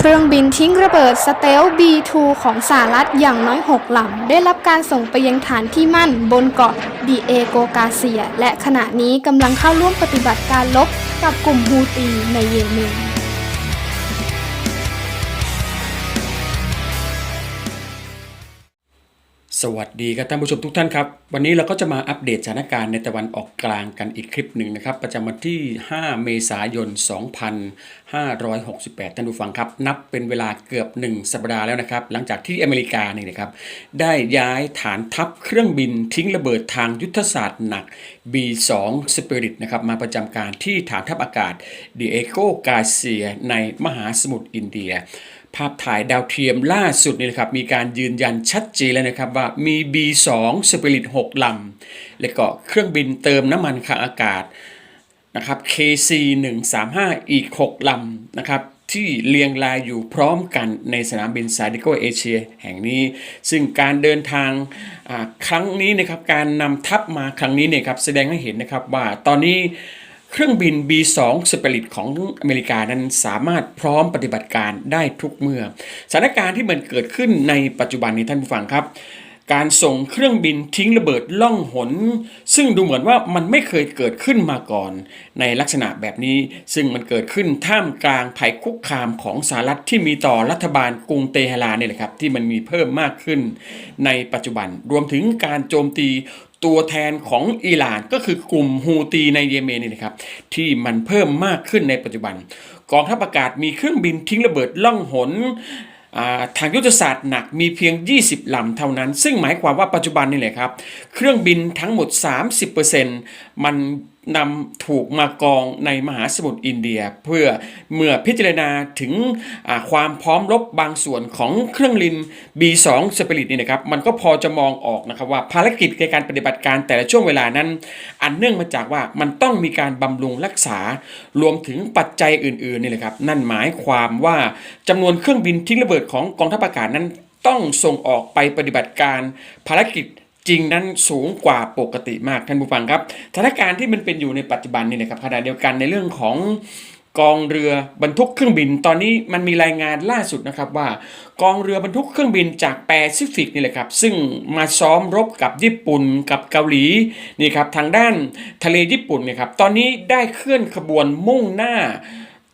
เครื่องบินทิ้งระเบิดสเตล B2 ของสหรัฐอย่างน้อย 6 ลำ ได้รับการส่งไปยังฐานที่มั่นบนเกาะดีเอโกกาเซีย และขณะนี้กำลังเข้าร่วมปฏิบัติการลบกับกลุ่มฮูตีในเยเมน สวัสดีครับท่านผู้ชมทุกท่านครับ วันนี้เราก็จะมาอัปเดตสถานการณ์ในตะวันออกกลางกันอีกคลิปหนึ่งนะครับ ประจำวันที่ 5 เมษายน 2568 ท่านผู้ฟังครับ นับเป็นเวลาเกือบ 1 สัปดาห์แล้วนะครับ หลังจากที่อเมริกาเนี่ยนะครับ ได้ย้ายฐานทัพเครื่องบินทิ้งระเบิดทางยุทธศาสตร์หนัก B2 Spirit นะครับมาประจำการที่ฐานทัพอากาศดิเอโกกาเซียในมหาสมุทรอินเดียภาพถ่ายดาวเทียมล่าสุดนี่นะครับมีการยืนยันชัดเจนแล้วนะครับว่ามี B2 Spirit 6ลำและก็เครื่องบินเติมน้ำมันทางอากาศนะครับ KC 135อีก 6ลำนะครับที่เรียงรายอยู่พร้อมกันในสนามบินซาดิโกเอเชียแห่งนี้ ซึ่งการเดินทางครั้งนี้นะครับการนำทัพมาครั้งนี้เนี่ยครับแสดงให้เห็นนะครับว่าตอนนี้ เครื่องบิน B2 Spirit ของอเมริกานั้นสามารถพร้อมปฏิบัติการได้ทุกเมื่อ สถานการณ์ที่มันเกิดขึ้นในปัจจุบันนี้ท่านผู้ฟังครับ การส่งเครื่องบินทิ้งระเบิดล่องหน ซึ่งดูเหมือนว่ามันไม่เคยเกิดขึ้นมาก่อน ในลักษณะแบบนี้ ซึ่งมันเกิดขึ้นท่ามกลางภัยคุกคามของสหรัฐที่มีต่อรัฐบาลกรุงเตหะรานเนี่ยแหละครับที่มันมีเพิ่มมากขึ้น ในปัจจุบันรวมถึงการโจมตี ตัวแทนของอิหร่านก็คือกลุ่มฮูตีในเยเมนนี่นะครับที่มันเพิ่มมากขึ้นในปัจจุบัน กองทัพอากาศมีเครื่องบินทิ้งระเบิดล่องหนทางยุทธศาสตร์หนักมีเพียง 20 ลำเท่านั้น ซึ่งหมายความว่าปัจจุบันนี่แหละครับ เครื่องบินทั้งหมด 30%มัน นำถูกมากองในมหาสมุทรอินเดีย เพื่อเมื่อพิจารณาถึงความพร้อมรบบางส่วนของเครื่องบิน B2 Spirit นี่นะครับมันก็พอจะมองออกนะครับว่าภารกิจในการปฏิบัติการแต่ละช่วงเวลานั้น อันเนื่องมาจากว่ามันต้องมีการบำรุงรักษารวมถึงปัจจัยอื่นๆนี่แหละครับนั่นหมายความว่าจำนวนเครื่องบินทิ้งระเบิดของกองทัพอากาศนั้นต้องส่งออกไปปฏิบัติการภารกิจ จริงนั้นสูงกว่าปกติมากท่านผู้ฟังครับสถานการณ์ที่มันเป็นอยู่ในปัจจุบันนี่นะครับขณะเดียวกันในเรื่องของกองเรือบรรทุกเครื่องบิน ตอนนี้มันมีรายงานล่าสุดนะครับว่า กองเรือบรรทุกเครื่องบินจากแปซิฟิกนี่แหละครับซึ่งมาซ้อมรบกับญี่ปุ่นกับเกาหลีนี่ครับทางด้านทะเลญี่ปุ่นเนี่ยครับตอนนี้ได้เคลื่อนขบวนมุ่งหน้า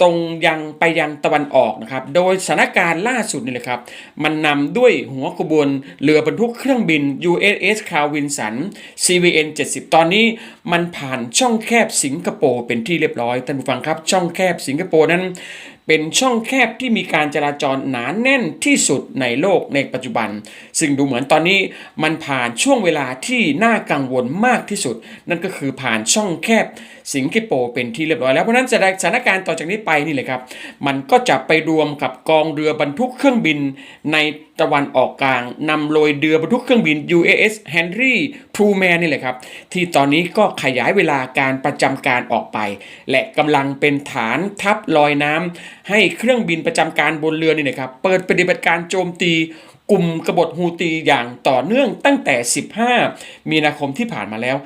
ตรงยังไปยังตะวันออกนะครับ โดยสถานการณ์ล่าสุดนี่แหละครับ มันนำด้วยหัวขบวนเรือบรรทุกเครื่องบิน USS Carl Vinson CVN 70 ตอนนี้มันผ่านช่องแคบสิงคโปร์เป็นที่เรียบร้อยท่านผู้ฟังครับ ช่องแคบสิงคโปร์นั้น เป็นช่องแคบที่มีการจราจรหนานแน่นที่สุดในโลกในปัจจุบัน ซึ่งดูเหมือนตอนนี้มันผ่านช่วงเวลาที่น่ากังวลมากที่สุด นั่นก็คือผ่านช่องแคบสิงคโปร์เป็นที่เรียบร้อยแล้วเพราะนั้นสถานการณ์ต่อจากนี้ไปนี่เลยครับ มันก็จะไปรวมกับกองเรือบรรทุกเครื่องบินในตะวันออกกลางนำโดยเรือบรรทุกเครื่องบิน UAS Henry Truman นี่แหละครับ ที่ตอนนี้ก็ขยายเวลาการประจำการออกไป และกำลังเป็นฐานทัพลอยน้ำให้เครื่องบินประจำการบนเรือนี่นะครับเปิดปฏิบัติการโจมตีกลุ่มกบฏฮูตีอย่างต่อเนื่องตั้งแต่ 15 มีนาคมที่ผ่านมาแล้ว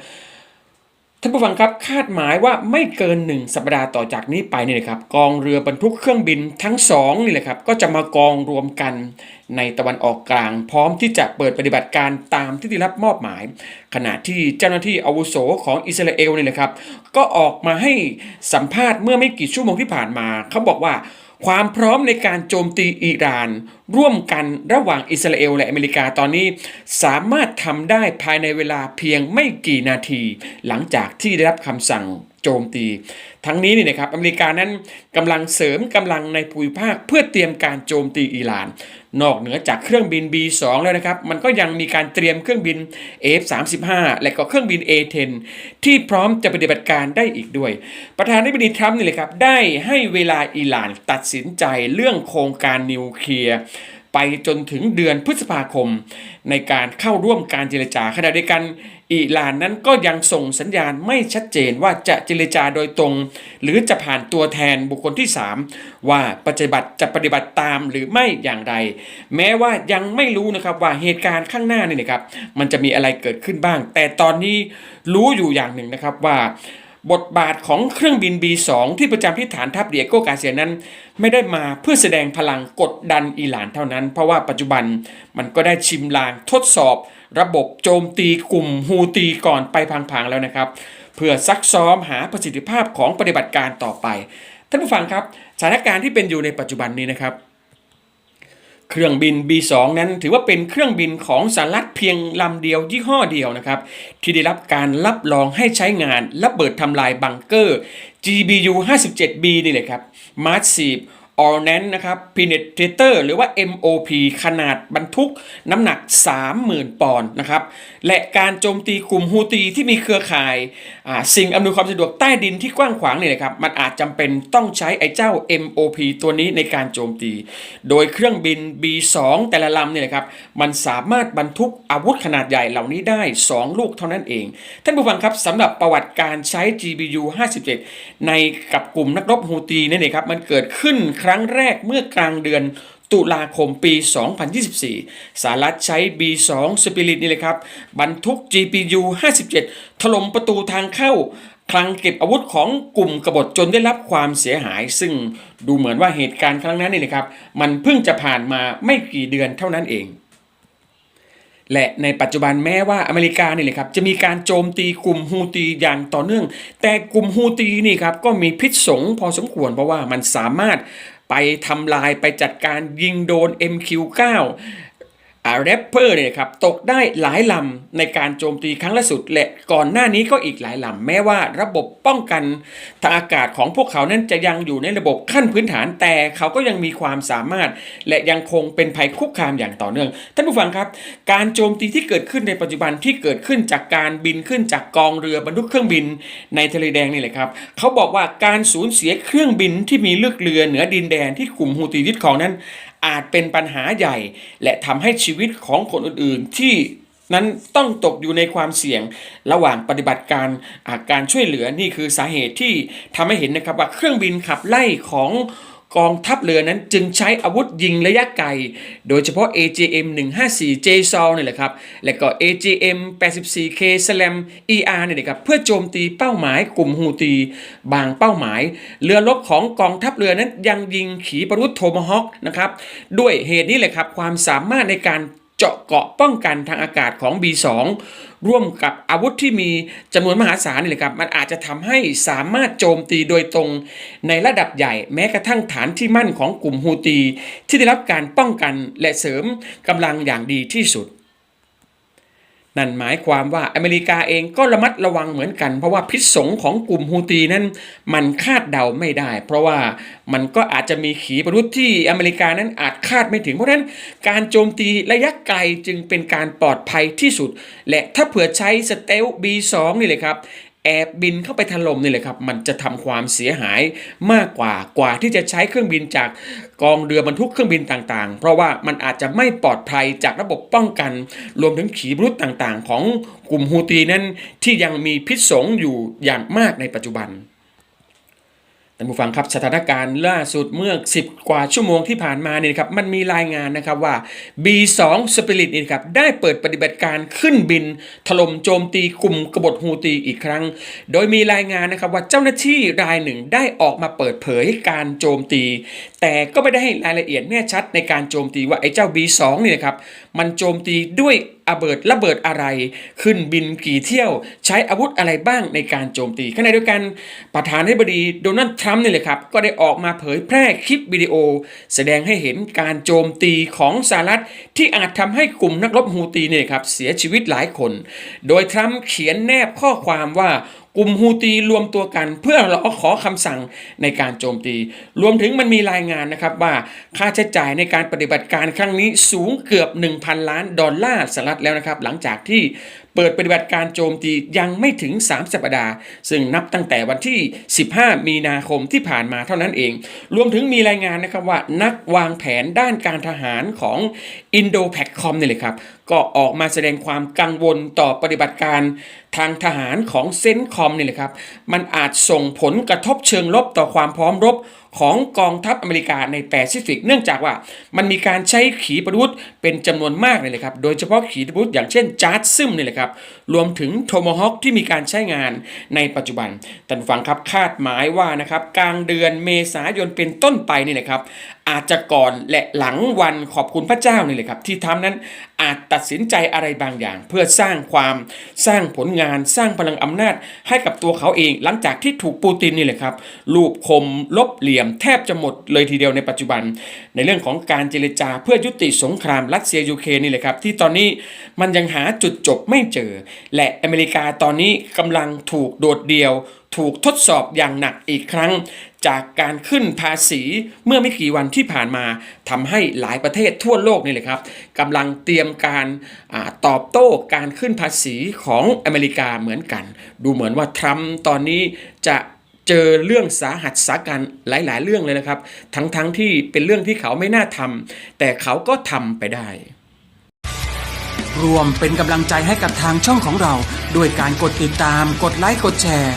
ท่านผู้ฟังครับคาดหมายว่าไม่เกิน 1 สัปดาห์ต่อจากนี้ไปนี่นะครับกองเรือบรรทุกเครื่องบินทั้งสองนี่แหละครับก็จะมากองรวมกันในตะวันออกกลาง พร้อมที่จะเปิดปฏิบัติการตามที่ได้รับมอบหมาย ขณะที่เจ้าหน้าที่อาวุโสของอิสราเอลนี่แหละครับก็ออกมาให้สัมภาษณ์เมื่อไม่กี่ชั่วโมงที่ผ่านมาเขาบอกว่า ความพร้อมในการโจมตีอิหร่าน ร่วมกันระหว่างอิสราเอลและอเมริกาตอนนี้ สามารถทำได้ภายในเวลาเพียงไม่กี่นาที หลังจากที่ได้รับคำสั่งโจมตี ทั้งนี้นี่นะครับอเมริกานั้นกำลังเสริมกำลังในภูมิภาคเพื่อเตรียมการโจมตีอิหร่าน นอกเหนือจากเครื่องบิน B2 แล้วนะครับมันก็ยังมีการเตรียมเครื่องบิน F35 และก็เครื่องบิน A10 ที่พร้อมจะปฏิบัติการได้อีกด้วย ประธานาธิบดีทรัมป์นี่เลยครับได้ให้เวลาอิหร่านตัดสินใจเรื่องโครงการนิวเคลียร์ไปจนถึงเดือนพฤษภาคม ในการเข้าร่วมการเจรจาขณะเดียวกัน อิหร่านนั้นก็ยังส่งสัญญาณไม่ชัดเจนว่าจะเจรจาโดยตรง หรือจะผ่านตัวแทนบุคคลที่ 3 ว่าปฏิบัติจะปฏิบัติตามหรือไม่อย่างไร แม้ว่ายังไม่รู้นะครับว่าเหตุการณ์ข้างหน้านี่นะครับ มันจะมีอะไรเกิดขึ้นบ้าง แต่ตอนนี้รู้อยู่อย่างหนึ่งนะครับว่าบทบาทของเครื่องบิน B2 ที่ประจำที่ฐานทัพเดียโกกาเซียนั้น ไม่ได้มาเพื่อแสดงพลังกดดันอิหร่านเท่านั้น เพราะว่าปัจจุบันมันก็ได้ชิมลางทดสอบ ระบบโจมตีกลุ่มฮูตีก่อนไปพังๆแล้วนะครับ เพื่อซักซ้อมหาประสิทธิภาพของปฏิบัติการต่อไป ท่านผู้ฟังครับสถานการณ์ที่เป็นอยู่ในปัจจุบันนี้นะครับ เครื่องบิน B2 นั้นถือว่าเป็นเครื่องบินของสหรัฐเพียงลำเดียวยี่ห้อเดียวนะครับ ที่ได้รับการรับรองให้ใช้งานระเบิดทำลายบังเกอร์ GBU 57B นี่เลยครับ Massive Ordnance นะครับ Penetrator หรือว่า MOP ขนาดบรรทุกน้ำหนัก 30,000 ปอนด์นะครับ และการโจมตีกลุ่มฮูตีที่มีเครือข่ายาสิ่งอำนวยความสะดวกใต้ดินที่กว้างขวางนี่เลยครับ มันอาจจำเป็นต้องใช้ไอ้เจ้า MOP ตัวนี้ในการโจมตี โดยเครื่องบิน B2 แต่ละลำเนี่ยนะครับ มันสามารถบรรทุกอาวุธขนาดใหญ่เหล่านี้ได้ 2 ลูกเท่านั้นเอง ท่านผู้ฟังครับสำหรับประวัติการใช้ GBU 57 ในกับกลุ่มนักรบฮูตีนี่นะครับมันเกิดขึ้นคครั้งแรกเมื่อกลางเดือนตุลาคมปี 2024 สหรัฐใช้ B2 Spirit นี่เลยครับ บรรทุก GPU 57 ถล่มประตูทางเข้า คลังเก็บอาวุธของกลุ่มกบฏจนได้รับความเสียหาย ซึ่งดูเหมือนว่าเหตุการณ์ครั้งนั้นนี่นะครับ มันเพิ่งจะผ่านมาไม่กี่เดือนเท่านั้นเอง และในปัจจุบันแม้ว่าอเมริกานี่แหละครับ จะมีการโจมตีกลุ่มฮูตีอย่างต่อเนื่อง แต่กลุ่มฮูตีนี่ครับก็มีพิษสงพอสมควรเพราะว่ามันสามารถ ไปทำลายไปจัดการยิงโดน MQ9 อ่า แรปเปอร์เนี่ยครับตกได้หลายลำในการโจมตีครั้งล่าสุด และก่อนหน้านี้ก็อีกหลายลำแม้ว่าระบบป้องกันทางอากาศของพวกเขานั้นจะยังอยู่ในระบบขั้นพื้นฐานแต่เขาก็ยังมีความสามารถ และยังคงเป็นภัยคุกคามอย่างต่อเนื่อง ท่านผู้ฟังครับ การโจมตีที่เกิดขึ้นในปัจจุบันที่เกิดขึ้นจากการบินขึ้นจากกองเรือบรรทุกเครื่องบินในทะเลแดงนี่แหละครับเขาบอกว่าการสูญเสียเครื่องบินที่มีเลือกเรือเหนือดินแดนที่กลุ่มฮูตียึดครองนั้นอาจเป็นปัญหาใหญ่ และทำให้ชีวิตของคนอื่นๆ ที่นั้นต้องตกอยู่ในความเสี่ยงระหว่างปฏิบัติการอาการช่วยเหลือนี่คือสาเหตุที่ทำให้เห็นนะครับว่าเครื่องบินขับไล่ของ กองทัพเรือนั้นจึงใช้อาวุธยิงระยะไกล โดยเฉพาะ AGM 154 j s o l นี่แหละครับ และก็ AGM 84K Slam ER เนี่ยนะครับ เพื่อโจมตีเป้าหมายกลุ่มฮูตี บางเป้าหมาย เรือรบของกองทัพเรือนั้นยังยิงขีปนาวุธโทมาฮอคนะครับ ด้วยเหตุนี้แหละครับ ความสามารถในการ เจาะเกาะป้องกันทางอากาศของ B2 ร่วมกับอาวุธที่มีจำนวนมหาศาลนี่แหละครับ มันอาจจะทำให้สามารถโจมตีโดยตรงในระดับใหญ่แม้กระทั่งฐานที่มั่นของกลุ่มฮูตี ที่ได้รับการป้องกันและเสริมกำลังอย่างดีที่สุด นั่นหมายความว่าอเมริกาเองก็ระมัดระวังเหมือนกัน เพราะว่าพิษสงของกลุ่มฮูตีนั้นมันคาดเดาไม่ได้ เพราะว่ามันก็อาจจะมีขีปนาวุธที่อเมริกานั้นอาจคาดไม่ถึง เพราะฉะนั้นการโจมตีระยะไกลจึงเป็นการปลอดภัยที่สุด และถ้าเผื่อใช้สเตล B2 นี่เลยครับ แอบบินเข้าไปถล่มนี่แหละครับ มันจะทำความเสียหายมากกว่ากว่าที่จะใช้เครื่องบินจากกองเรือบรรทุกเครื่องบินต่างๆ เพราะว่ามันอาจจะไม่ปลอดภัยจากระบบป้องกัน รวมถึงขีปนาวุธต่างๆ ของกลุ่มฮูตีนั้นที่ยังมีพิษสงอยู่อย่างมากในปัจจุบัน ท่านผู้ฟังครับสถานการณ์ล่าสุดเมื่อ 10 กว่าชั่วโมงที่ผ่านมาเนี่ยครับมันมีรายงานนะครับว่า B2 Spirit นี่นครับได้เปิดปฏิบัติการขึ้นบิน ถล่มโจมตีกลุ่มกบฏฮูตีอีกครั้ง โดยมีรายงานนะครับว่าเจ้าหน้าที่รายหนึ่งได้ออกมาเปิดเผยการโจมตี แต่ก็ไม่ได้ให้รายละเอียดแน่ชัดในการโจมตีว่าไอ้เจ้า B2 นี่นะครับมันโจมตีด้วย ระเบิดระเบิดอะไร ขึ้นบินกี่เที่ยว ใช้อาวุธอะไรบ้างในการโจมตีขณะเดียวกันประธานาธิบดีโดนัลด์ทรัมป์นี่แหละครับ ก็ได้ออกมาเผยแพร่คลิปวิดีโอ แสดงให้เห็นการโจมตีของสหรัฐ ที่อาจทำให้กลุ่มนักรบฮูตีเนี่ยครับเสียชีวิตหลายคน โดยทรัมป์เขียนแนบข้อความว่า กลุ่มฮูตีรวมตัวกัน เพื่อรอขอคำสั่งในการโจมตี รวมถึงมันมีรายงานนะครับว่าค่าใช้จ่ายในการปฏิบัติการครั้งนี้สูงเกือบ 1,000 ล้านดอลลาร์สหรัฐแล้วนะครับ หลังจากที่ เปิดปฏิบัติการโจมตียังไม่ถึง 3 สัปดาห์ ซึ่งนับตั้งแต่วันที่ 15 มีนาคมที่ผ่านมาเท่านั้นเอง รวมถึงมีรายงานนะครับว่านักวางแผนด้านการทหารของ i n d o p a c o m นี่เลยครับ ก็ออกมาแสดงความกังวลต่อปฏิบัติการทางทหารของเซนคอมนี่แหละครับ มันอาจส่งผลกระทบเชิงลบต่อความพร้อมรบ ของกองทัพอเมริกาในแปซิฟิก เนื่องจากว่ามันมีการใช้ขีปนาวุธเป็นจำนวนมากเลยเลยครับ โดยเฉพาะขีปนาวุธอย่างเช่นจาร์ดซึมนี่แหละครับ รวมถึงโทมฮอคที่มีการใช้งานในปัจจุบันท่านฟังครับคาดหมายว่านะครับกลางเดือนเมษายนเป็นต้นไปนี่นะครับ อาจจะก่อนและหลังวันขอบคุณพระเจ้านี่เลยครับ ที่ทำนั้นอาจตัดสินใจอะไรบางอย่าง เพื่อสร้างความสร้างผลงานสร้างพลังอำนาจให้กับตัวเขาเอง หลังจากที่ถูกปูตินนี่แหละครับลูบคมลบเหลี่ยมแทบจะหมดเลยทีเดียวในปัจจุบัน ในเรื่องของการเจรจาเพื่อยุติสงครามรัสเซียยูเครนนี่แหละครับที่ตอนนี้มันยังหาจุดจบไม่เจอ และอเมริกาตอนนี้กำลังถูกโดดเดี่ยว ถูกทดสอบอย่างหนักอีกครั้ง จากการขึ้นภาษีเมื่อไม่กี่วันที่ผ่านมาทำให้หลายประเทศทั่วโลกนี่แหละครับกำลังเตรียมการอตอบโต้การขึ้นภาษีของอเมริกาเหมือนกัน ดูเหมือนว่าทรัมป์ตอนนี้จะเจอเรื่องสาหัสสากันหลาย ๆ เรื่องเลยนะครับ ทั้งๆทที่เป็นเรื่องที่เขาไม่น่าทำแต่เขาก็ทำไปได้ รวมเป็นกำลังใจให้กับทางช่องของเรา ด้วยการกดติดตาม กดไลค์ กดแชร์